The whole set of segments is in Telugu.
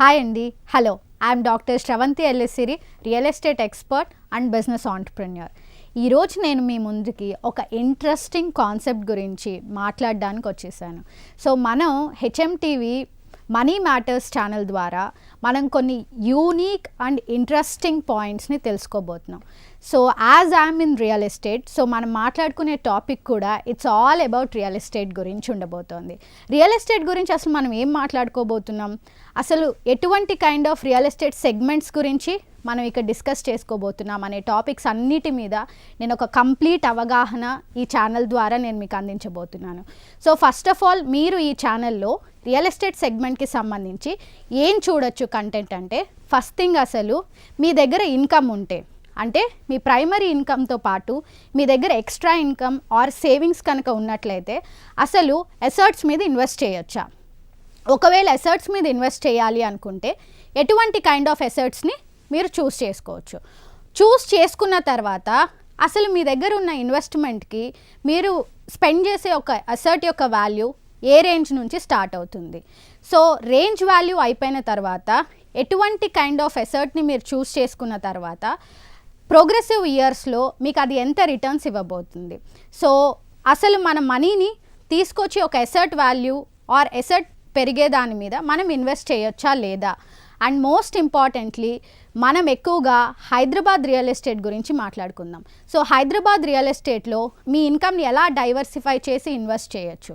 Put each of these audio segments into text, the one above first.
హాయ్ అండి hello I'm doctor Sravanthi ఎల్ఎస్సిరి real estate expert and business entrepreneur ఈరోజు నేను మీ ముందుకి ఒక ఇంట్రెస్టింగ్ కాన్సెప్ట్ గురించి మాట్లాడడానికి వచ్చేసాను. సో మనం హెచ్ఎంటీవీ మనీ మ్యాటర్స్ ఛానల్ ద్వారా మనం కొన్ని యూనిక్ అండ్ ఇంట్రెస్టింగ్ పాయింట్స్ని తెలుసుకోబోతున్నాం. So as I'm in real estate so మనం మాట్లాడుకునే టాపిక్ కూడా it's all about real estate గురించి ఉండబోతోంది. రియల్ ఎస్టేట్ గురించి అసలు మనం ఏం మాట్లాడుకోబోతున్నాం? అసలు ఎటువంటి kind of real estate segments గురించి మనం ఇక్కడ డిస్కస్ చేసుకోబోతున్నాం అనే టాపిక్స్ అన్నిటి మీద నేను ఒక కంప్లీట్ అవగాహన ఈ ఛానల్ ద్వారా నేను మీకు అందించబోతున్నాను. సో ఫస్ట్ ఆఫ్ ఆల్ మీరు ఈ ఛానల్లో రియల్ ఎస్టేట్ సెగ్మెంట్కి సంబంధించి ఏం చూడొచ్చు కంటెంట్ అంటే ఫస్ట్ థింగ్ అసలు మీ దగ్గర ఇన్కమ్ ఉంటే అంటే మీ ప్రైమరీ ఇన్కమ్తో పాటు మీ దగ్గర ఎక్స్ట్రా ఇన్కమ్ ఆర్ సేవింగ్స్ కనుక ఉన్నట్లయితే అసలు ఎసర్ట్స్ మీద ఇన్వెస్ట్ చేయొచ్చా? ఒకవేళ ఎసర్ట్స్ మీద ఇన్వెస్ట్ చేయాలి అనుకుంటే ఎటువంటి కైండ్ ఆఫ్ ఎసర్ట్స్ని మీరు చూస్ చేసుకోవచ్చు. చూస్ చేసుకున్న తర్వాత అసలు మీ దగ్గర ఉన్న ఇన్వెస్ట్మెంట్కి మీరు స్పెండ్ చేసే ఒక అసర్ట్ యొక్క వాల్యూ ఏ రేంజ్ నుంచి స్టార్ట్ అవుతుంది? సో రేంజ్ వాల్యూ అయిపోయిన తర్వాత ఎటువంటి కైండ్ ఆఫ్ ఎసర్ట్ని మీరు చూస్ చేసుకున్న తర్వాత ప్రోగ్రెసివ్ ఇయర్స్లో మీకు అది ఎంత రిటర్న్స్ ఇవ్వబోతుంది? సో అసలు మన మనీని తీసుకొచ్చి ఒక ఎసర్ట్ వాల్యూ ఆర్ ఎసర్ట్ పెరిగే దాని మీద మనం ఇన్వెస్ట్ చేయొచ్చా లేదా? అండ్ మోస్ట్ ఇంపార్టెంట్లీ మనం ఎక్కువగా హైదరాబాద్ రియల్ ఎస్టేట్ గురించి మాట్లాడుకుందాం. సో హైదరాబాద్ రియల్ ఎస్టేట్లో మీ ఇన్కమ్ని ఎలా డైవర్సిఫై చేసి ఇన్వెస్ట్ చేయొచ్చు?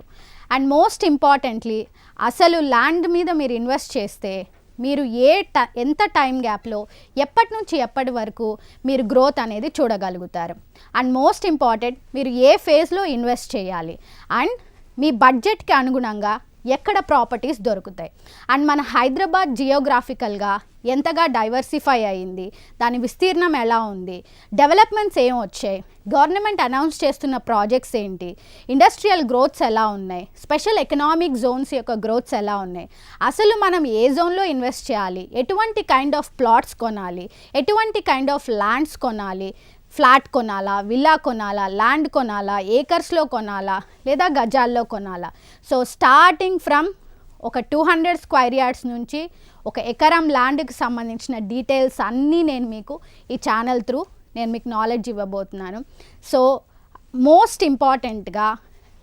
అండ్ మోస్ట్ ఇంపార్టెంట్లీ అసలు ల్యాండ్ మీద మీరు ఇన్వెస్ట్ చేస్తే మీరు ఏ ట ఎంత టైం గ్యాప్లో ఎప్పటి నుంచి ఎప్పటి వరకు మీరు గ్రోత్ అనేది చూడగలుగుతారు. అండ్ మోస్ట్ ఇంపార్టెంట్ మీరు ఏ ఫేజ్లో ఇన్వెస్ట్ చేయాలి. అండ్ మీ బడ్జెట్కి అనుగుణంగా ఎక్కడ ప్రాపర్టీస్ దొరుకుతాయి. అండ్ మన హైదరాబాద్ జియోగ్రాఫికల్గా ఎంతగా డైవర్సిఫై అయింది దాని విస్తీర్ణం ఎలా ఉంది డెవలప్మెంట్స్ ఏం వచ్చాయి గవర్నమెంట్ అనౌన్స్ చేస్తున్న ప్రాజెక్ట్స్ ఏంటి ఇండస్ట్రియల్ గ్రోత్స్ ఎలా ఉన్నాయి స్పెషల్ ఎకనామిక్ జోన్స్ యొక్క గ్రోత్స్ ఎలా ఉన్నాయి అసలు మనం ఏ జోన్లో ఇన్వెస్ట్ చేయాలి ఎటువంటి కైండ్ ఆఫ్ ప్లాట్స్ కొనాలి ఎటువంటి కైండ్ ఆఫ్ ల్యాండ్స్ కొనాలి ఫ్లాట్ కొనాలా విల్లా కొనాలా ల్యాండ్ కొనాలా ఏకర్స్లో కొనాలా లేదా గజాల్లో కొనాలా? సో స్టార్టింగ్ ఫ్రమ్ ఒక టూ హండ్రెడ్ స్క్వైర్ యార్డ్స్ నుంచి ఒక ఎకరం ల్యాండ్కి సంబంధించిన డీటెయిల్స్ అన్నీ నేను మీకు ఈ ఛానల్ త్రూ నేను మీకు నాలెడ్జ్ ఇవ్వబోతున్నాను. సో మోస్ట్ ఇంపార్టెంట్గా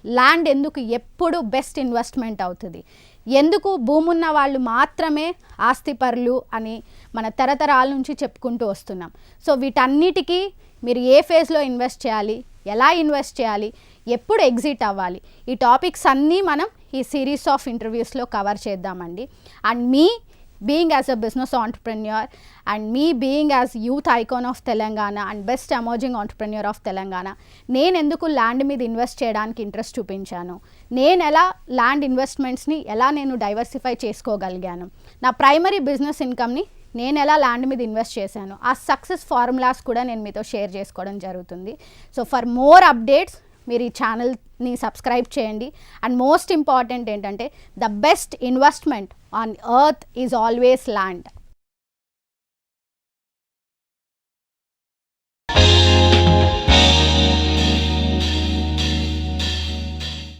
ల్యాండ్ ఎందుకు ఎప్పుడు బెస్ట్ ఇన్వెస్ట్మెంట్ అవుతుంది? ఎందుకు భూమున్న వాళ్ళు మాత్రమే ఆస్తిపరులు అని మన తరతరాల నుంచి చెప్పుకుంటూ వస్తున్నాం. సో వీటన్నిటికీ మీరు ఏ ఫేజ్లో ఇన్వెస్ట్ చేయాలి? ఎలా ఇన్వెస్ట్ చేయాలి? ఎప్పుడు ఎగ్జిట్ అవ్వాలి? ఈ టాపిక్స్ అన్నీ మనం ఈ సిరీస్ ఆఫ్ ఇంటర్వ్యూస్లో కవర్ చేద్దామండి. అండ్ మీ being as a business entrepreneur and me being as youth icon of Telangana and best emerging entrepreneur of Telangana నేను ఎందుకు ల్యాండ్ మీద ఇన్వెస్ట్ చేయడానికి ఇంట్రెస్ట్ చూపించాను? నేను ఎలా ల్యాండ్ ఇన్వెస్ట్మెంట్స్ని ఎలా నేను డైవర్సిఫై చేసుకోగలిగాను? నా ప్రైమరీ బిజినెస్ ఇన్కమ్ని నేను ఎలా ల్యాండ్ మీద ఇన్వెస్ట్ చేశాను? ఆ సక్సెస్ ఫార్ములాస్ కూడా నేను మీతో షేర్ చేసుకోవడం జరుగుతుంది. సో ఫర్ మోర్ అప్డేట్స్ మీరు ఈ ఛానల్ని సబ్స్క్రైబ్ చేయండి. అండ్ మోస్ట్ ఇంపార్టెంట్ ఏంటంటే the best investment on earth is always land.